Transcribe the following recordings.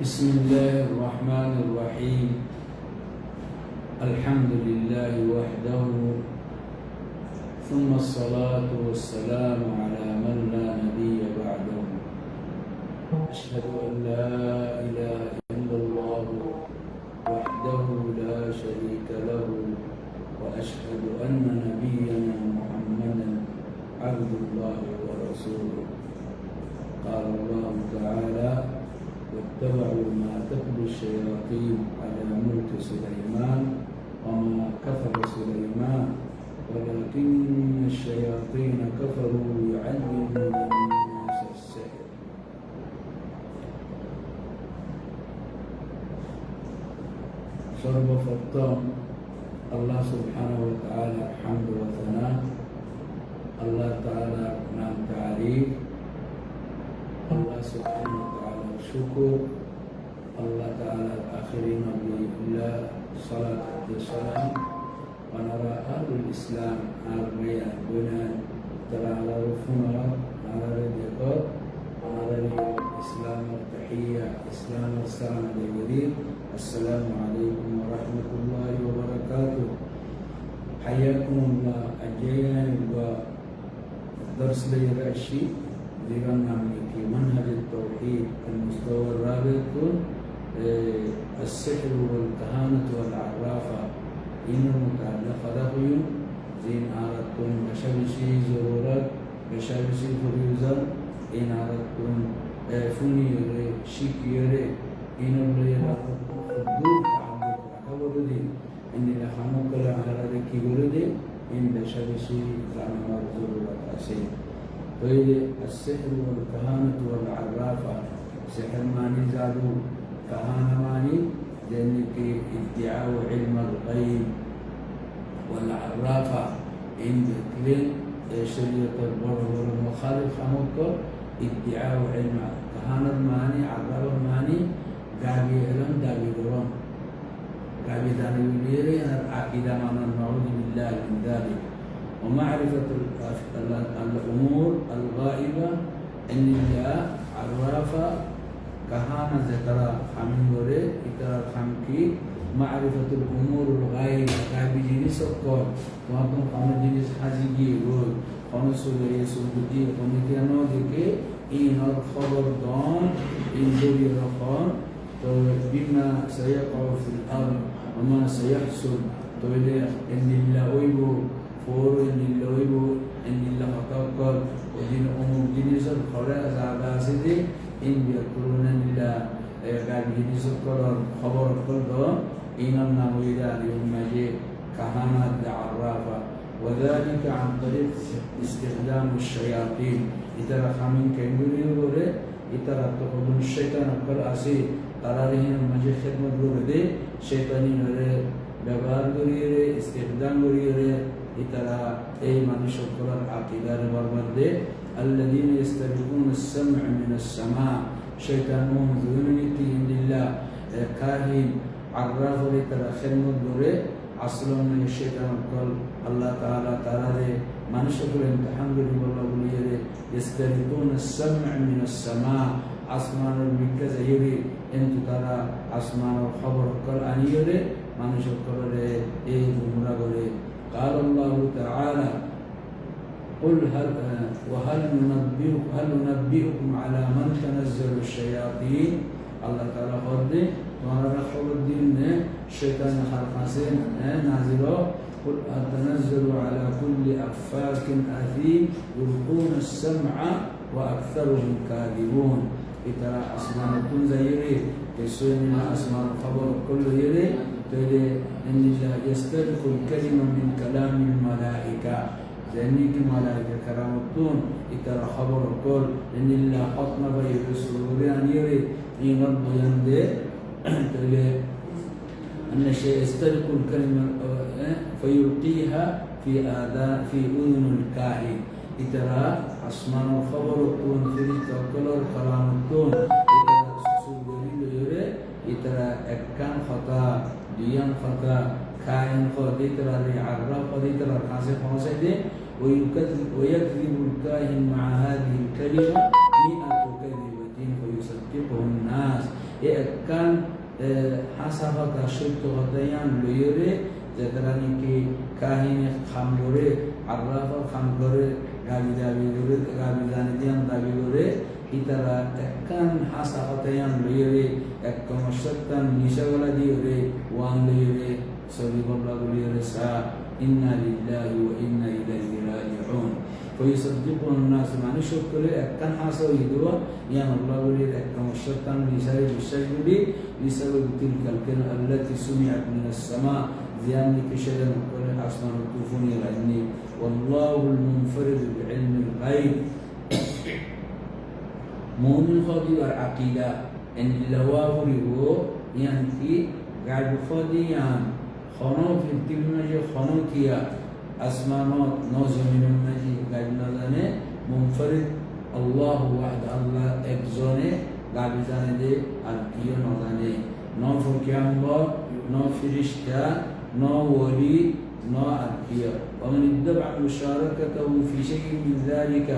بسم الله الرحمن الرحيم. الحمد لله وحده. ثم الصلاة والسلام على من لا نبي بعده. أشهد أن لا إله إلا الله وحده لا شريك له وأشهد أن نبينا محمدا عبد الله ورسوله. قال الله تعالى واتبعوا ما تتلو الشياطين على ملك سليمان وما كفر سليمان ولكن الشياطين كفروا يعلمون الناس السحر. شرب فطام الله سبحانه وتعالى الحمد وثناء الله تعالى نعم تعريف الله سبحانه وتعالى شكر الله تعالى آخر نبي الله صلاة والسلام ونرى أهل الإسلام أغنياء بناء ترى على رفنا على الدقات على الإسلام التحية إسلام السلام الجديد السلام عليكم ورحمة الله وبركاته حياكم الله. الجيان والدرس لي رأشي ذي في منهج التوحيد المستوى الرابع السحر والكهانة والعرافة إن المتعلقة له زين أردتم بشبشي ضرورات بشبشي فريوزا إن أردتم فني شيك يري إن اللي خدود عبدك أكبردي إن لخموك لعلى ذكي بردي إن بشبشي زعمات ضرورات أسين وإذا السحر والكهانة والعرافة سحر ماني زادو كهانة ماني لأنك ادعاء علم الغيب والعرافة عند كلين شريعة البر المخالف حموك ادعاء علم كهانة ماني عرافة ماني قابي علم دابي قرم قابي داني وليري العقيدة معنا نعوذ بالله من ذلك. ومعرفة الأمور الغائبة أن الله عرافة كهانة ذكرى خامن غوري إكرا خامكي معرفة الأمور الغائبة. كابي جنس القول وهم خامن جنس حزيجي روي خامن سوري سوري خامن كيانو ديكي إن الخبر دون إن دوري رخان بما سيقع في الأرض وما سيحصل تولي إن الله ويبو فور إن الله ويبو إن الله خطاقل ودين أمور جنس الخلاء زعبا سيدي إن يذكرون الله قال به سكر خبر القلب إن النويل اليوم مجيء كهانة عرافة وذلك عن طريق استخدام الشياطين إذا خامن كيموري وره إذا تقولون الشيطان قل أسي তারারিহীন মাঝে খেদমত করে দে শৈতানি হরে ব্যবহার করিয়ে রে ইস্তেকদান করিয়ে রে ইতারা এই মানুষ সকলের আকিদার বরবাদ দে الذين يستبقون السمع من السماء شيطانهم ذنونيتي عند الله كاهن عراف ترى خدمت دوري اصلا من الشيطان قال الله تعالى تعالى মানুষ সকল ইমতিহান করি বলা বলিয়ে রে يستبقون السمع من السماء আসমানের বিজ্ঞা যাইবে কিন্তু তারা আসমানের খবর কল আনিয়ে রে মানুষ সকলের এই গুমরা করে قال الله تعالى قل هل وهل ننبئكم هل ننبئكم على من تنزل الشياطين؟ الله تعالى قد ورانا خبر الدين الشيطان خلقاسين نازل قل تنزل على كل أفاك أثيم يلقون السمع وأكثرهم كاذبون. إترى أسمان تنزيري كسوين أسمان الخبر كل يري يسترق الكلمة من كلام الملائكة. ذنيك ملائكة كرامتون إترى خبر الكل إن الله حطنا بي بسرور أن يري. إن رب يندي أن الشيء يسترق الكلمة فيلقيها في آذان في أذن الكاهن. إترى أسمان الخبر الكون في توكل الكلام الكون إترى دليل يري إترى أكان خطأ. ديان خطأ كائن خطأ إترى لعرف إترى خاصة خاصة دي ويكذب ويكذب الكاهن مع هذه الكلمة مئة كذبة فيصدقه الناس হতা সত্য হতায়ান লইরে যেতারানি কি কাহিনী খাম করে আল্লাহ খাম করে গাবি দাবি করে গাবি জানি দিয়ান দাবি করে ඉතර එක්කන් හා සහතයන් ලියවේ එක්කම ශත්තන් නිශවලදීවේ වාන්දීවේ සවිබබ්ලගුලියරසා إنا لله وإنا إليه راجعون. فيصدقون الناس مع نشكر أكن حاسو يدوا يا الله ولي أكن الشيطان لسائر الشجر لسبب تلك الكلمة التي سمعت من السماء. زيان كشدا وكل أصلا الطوفون يغني والله المنفرد بعلم الغيب. مؤمن والعقيدة أن اللوافر هو يعني في قلب فاضي يعني خانو في التب مجي خانو كيا أسمانات نازمين مجي قلب نظامه منفرد الله وحد الله اكزانه قلب زنده القيا نظامه نا فرقیانبار نا فرشته نا ولی نا القيا ومن اتبع مشاركته في شيء من ذلك.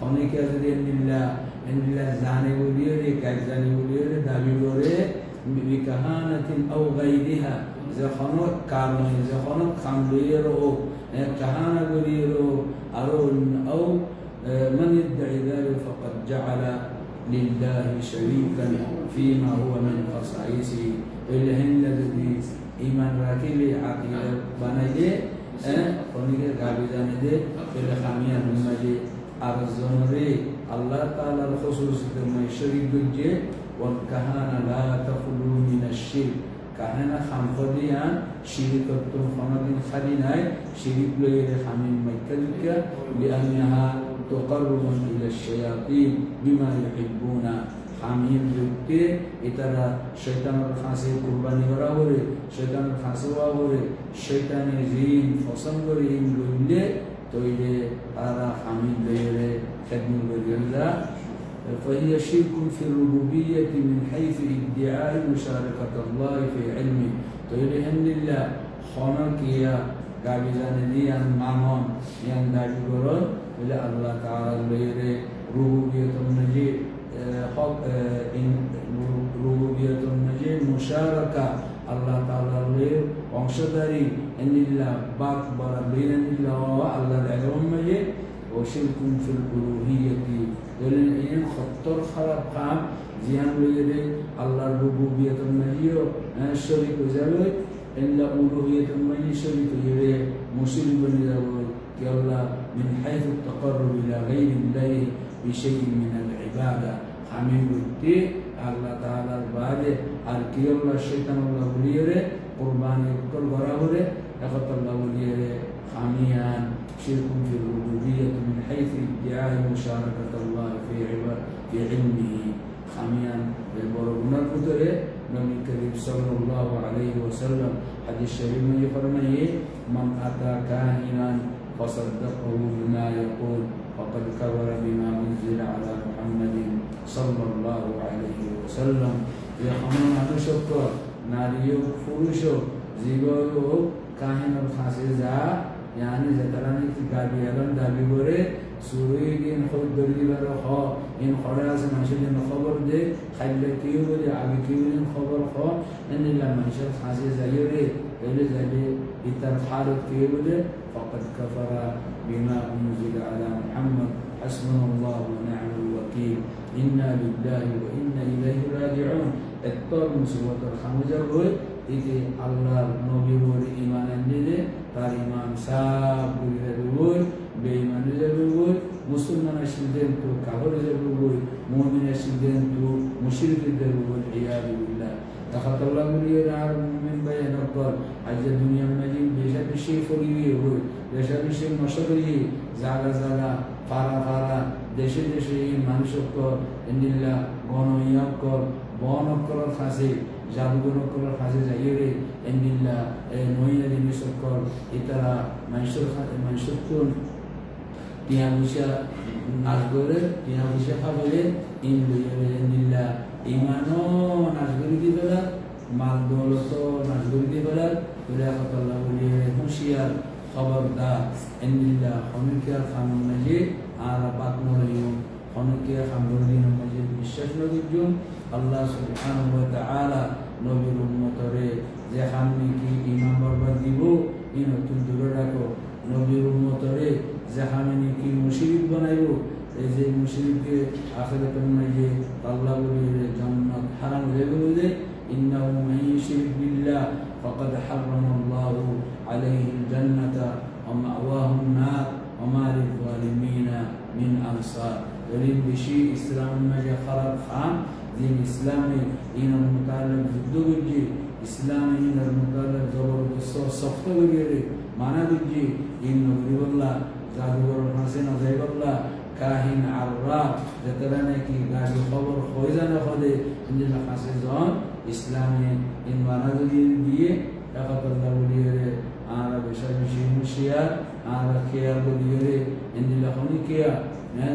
خنك ان الله ان الله জানে বলিয়ে রে কাজ জানে বলিয়ে রে দাবি করে بكهانة أو غيرها যখন কারণে যখন খামলুয়ের হোক كهانة بريرو أرون أو من يدعي ذلك فقد جعل لله شريكا فيما هو من خصائصه الهن الذي إيمان راكلي عقيدة بنايدي অনেকে গাবি জানে যে পেলে খামিয়া নুমাজে আর আল্লাহ তাআলার খুসুসিতে ময় শরীক গুজে ওয়াল কাহানা লা তাখলু মিনাশ খালি নাই, শিরিক লইরে খামিন মাইকালিকা লিআন্নাহা তুকাররুবুন ইলা শায়াতিন বিমা ইউহিব্বুনা। হামিম যুক্তে এতারা শৈতানের ফাঁসে কুরবানি করা করে শৈতানের ফাঁসে হওয়া শৈতানের ঋণ ফসল করে ঋণ লইলে তৈরে তারা হামিম লইরে খেদমুল লইরা فهي شرك في الربوبية من حيث ادعاء مشاركة الله في علمه تقول لله خونك يا গাবিজান দিয়ান মামন ইয়ান দাবি করন বলে আল্লাহ তাআলা লইরে রুবুবিয়তুন নজি হক রুবুবিয়তুন নজি মুশারাকা আল্লাহ তাআলা লইর অংশদারি এনিল্লাহ বাক বরা বেইনাল্লাহ আল্লাহর এলম মজে وشرك في الألوهية বলেন এই সত্তর খারাপ কাম জিয়ান লইলে আল্লাহর রুবুবিয়ত মাজিও শরীক হয়ে যাবে এল্লা উলুহিয়ত মাজি শরীক হয়ে মুসলিম বনে যাবে কি আল্লাহ من حيث التقرب إلى غير الله بشيء من العبادة আমি বলতে আল্লাহ তাআলার বাদে আর কি আল্লাহ শয়তান আল্লাহ বলিয়ে কোরবানি উত্তর করা হলে এখন আল্লাহ বলিয়ে আমিয়ান شرك في الربوبية من حيث ادعاء مشاركة الله في عباد في علمه خميان بالبرغنا كتره نبي الكريم صلى الله عليه وسلم حديث الشريف من يفرمي من أتى كاهنا فصدقه بما يقول فقد كفر صلى الله عليه وسلم يا خمون هذا شكر ناريو فرشو زيغو كاهن الخاص يعني زتراني كتابي ألم دابي بوري سوري إن خود دلي برا خا إن خلاص ماشي إن خبر ده خلي كيو بدي عبي كيو إن خبر خا إن لا ماشي خاصي زيري إلى زي إتر حالة كيو بدي فقد كفر بما أنزل على محمد حسبنا الله ونعم الوكيل إنا لله وإنا إليه راجعون الطور مسوة الخمجر إذا الله نبي ور إيمان النده তার ইমান সাপ করে যাবে বই বেঈমানে যাবে বই মুসলমানের সিদ্ধান্ত কাহরে যাবে বই মুমিনের সিদ্ধান্ত মুশরিকের যাবে বই ইয়াদুল্লাহ دخلت الله لي العالم من بين الضر عز الدنيا مجيد بشم الشيء فوليه بشم الشيء مشغليه زالا زالا فارا فارا দেশে দেশে এই মানুষক্য নিল্লা গণ ইয়াক্ষর বন অক্ষরের ফাঁসে জাদুগর অক্ষরের ফাঁসে যাইয়ে রে এন্ডিল্লা এ নইয়া জিনিস অক্ষর ইতারা মানুষের মানুষের কোন টিয়া পয়সা নাচ করে টিয়া পয়সা খাবে ইন্দিল্লা ইমানও নাচ করে দি বেলা মাল দৌলত নাচ করে দি বেলা কথা বলি, হুঁশিয়ার, খবরদার এন্দিল্লা হমিকার খানুন নাজে আর বাত মরিয়ম অনেকে খামরুদ্দিন মজিদ, বিশ্বাস নজুম আল্লাহ সুবহানাহু ওয়া তাআলা নবীর উম্মতরে যে হামনি কি ইমাম বরবাদ দিব ই নতুন দূরে রাখো নবীর উম্মতরে যে হামনি কি মুশরিক বানাইব, এই যে মুশরিককে আখিরাতের মাঝে আল্লাহ বলে জান্নাত হারাম হয়ে বলে إنه من يشرك بالله فقد حرم الله عليه الجنة ومأواه النار وما للظالمين من أنصار. دلیل بشی إسلام مجا خلق خام دین إسلام این مطالب زدو بجی إسلام این مطالب زبردست و سخت بگیری معنا بجی این نبی والله جادوگر حسین عزیز الله كاهن عراب. جترانه قاعد يخبر خويزان خویزن خوده انجل زون. ইসলামে এই দিয়ে একাত্রতা বলিয়ে আমরা বিষয় বিষয় মুশিয়া আমরা খেয়াল বলিয়ে এন্দিলাখনি কেয়া।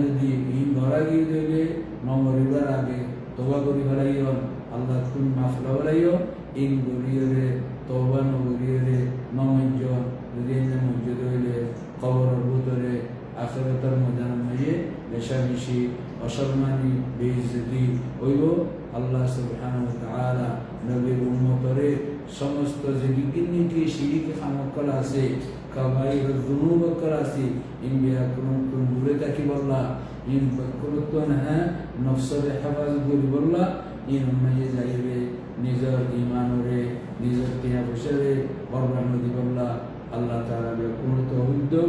যদি ই ভরা গিয়ে দিলে নমরিবার আগে তোবা করি ফেলাইও, আল্লাহ তুমি মাফ ফেলাইও। ইন গরিয়ে তোবা যদি এনে মসজিদ হইলে খবর ভূতরে আখেরতার ময়দান হয়ে বেশাবেশি অসম্মানী বেইজ্জতি হইব। আল্লাহ সুবহানাহু ওয়া তাআলা সমস্ত যে নিতে, শিরিক খামকল আছে কামাই দুনুবকল আছে ইমবিয়া কোন কোন ভুলে থাকি বললা, ইন করতন হ্যাঁ নফসরে হেফাজ করি বললা, ইন মাইয়ে যাইবে, নিজের ইমানরে নিজের টিয়া পয়সারে বরবান নদী বললা, আল্লাহ তারা বে কোন তো উদ্যোগ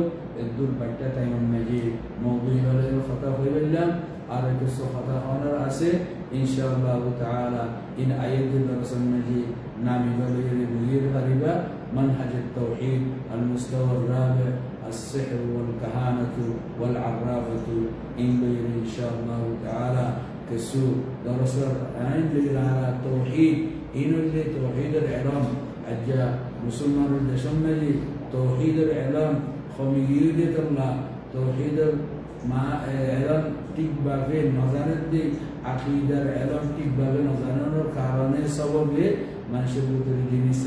দূর বাইটা তাই অন্য যে মৌবি হলে ফতা হয়ে বললাম আর একটু ফতা হওয়ার আছে إن شاء الله تعالى إن أيد درس المجيد نعم بغير مدير غريبة منهج التوحيد المستوى الرابع السحر والكهانة والعرافة. إن غير إن شاء الله تعالى كسو. درس عند التوحيد إن اللي توحيد الإعلام. أجا مسلمان الدشمجي توحيد الإعلام. خميدة الله توحيد মা এলম ঠিকভাবে নজানের দিক আকিদার এলম ঠিকভাবে নজানোর কারণে সববে মানুষের ভিতরে জিনিস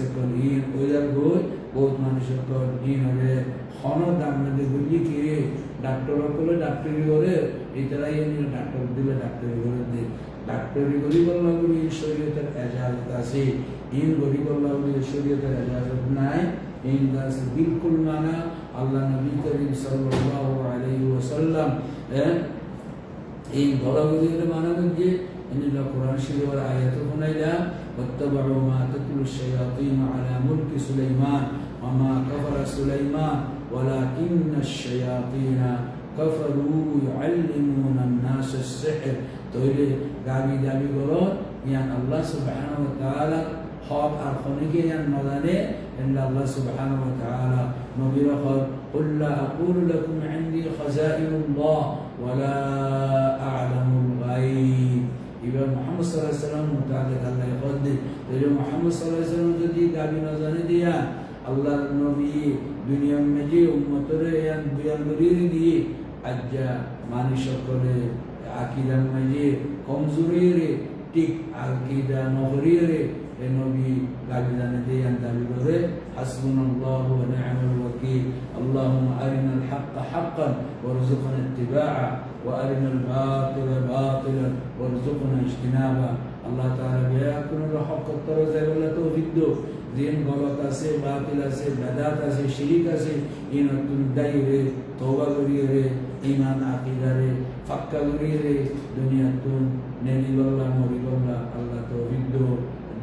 ইন ওইদার গই বহুত মানুষের তো ইন হলে হন দাম বুঝলি কি? ডাক্তার করলে ডাক্তারি করে এটারাই ডাক্তার দিলে ডাক্তারি করে দে। ডাক্তারি গরিব আল্লাহ বলি শরীয়তের এজাজত আছে। ইন গরিব আল্লাহ বলি শরীয়তের এজাজত নাই। ইন বিলকুল মানা। আল্লাহ নবী করিম সাল্লাল্লাহু আলাইহি ওয়াসাল্লাম এই বড়গুলির মানে কি ইনিলা কোরআন শরীফের আয়াতও শুনাইলা অত্তবারু মা তাকুলু শায়াতিন আলা মুলকি সুলাইমান وما كفر سليمان ولكن الشياطين كفروا يعلمون الناس السحر. تولي دابي دابي قولون يعني الله سبحانه وتعالى খনিকে ইয়ান নদানে ইল্লা আল্লাহ সুবহানাহু ওয়া তাআলা নবীর হক قل لا أقول لكم عندي خزائن الله ولا أعلم الغيب এবার মোহাম্মদ সাল্লাহ সাল্লাম মোতাবেক আল্লাহ বলতে তাহলে মোহাম্মদ সাল্লাহ সাল্লাম যদি দাবি না জানে দিয়া আল্লাহ নবী দুনিয়ার মেজে উম্মতরে বিয়ান গরিয়ে দিয়ে আজ্জা মানি সকলে আকিদার মেজে কমজোরি রে ঠিক আকিদা নগরিয়ে রে নবী দাবি জানে দিয়ে দাবি করে حسبنا الله ونعم الوكيل اللهم أرنا الحق حقا وارزقنا اتباعه وأرنا الباطل باطلا وارزقنا اجتنابه الله تعالى بياكل الحق الطرز ولا توفيق দিন গলত আছে বাতিল আছে বেদাত আছে শিরিক আছে ইন তুম দাইরে তওবা করিয়ে রে ইমান আকিদারে ফাক্কা করিয়ে রে দুনিয়া তুম নেলি বল্লা মরি বল্লা আল্লাহ তৌফিক দো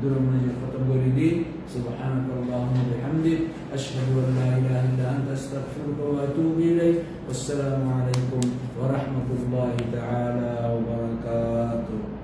درهم نجد فتقول لي سبحانك اللهم وبحمدك أشهد أن لا إله إلا أنت أستغفرك وأتوب إليك. والسلام عليكم ورحمة الله تعالى وبركاته.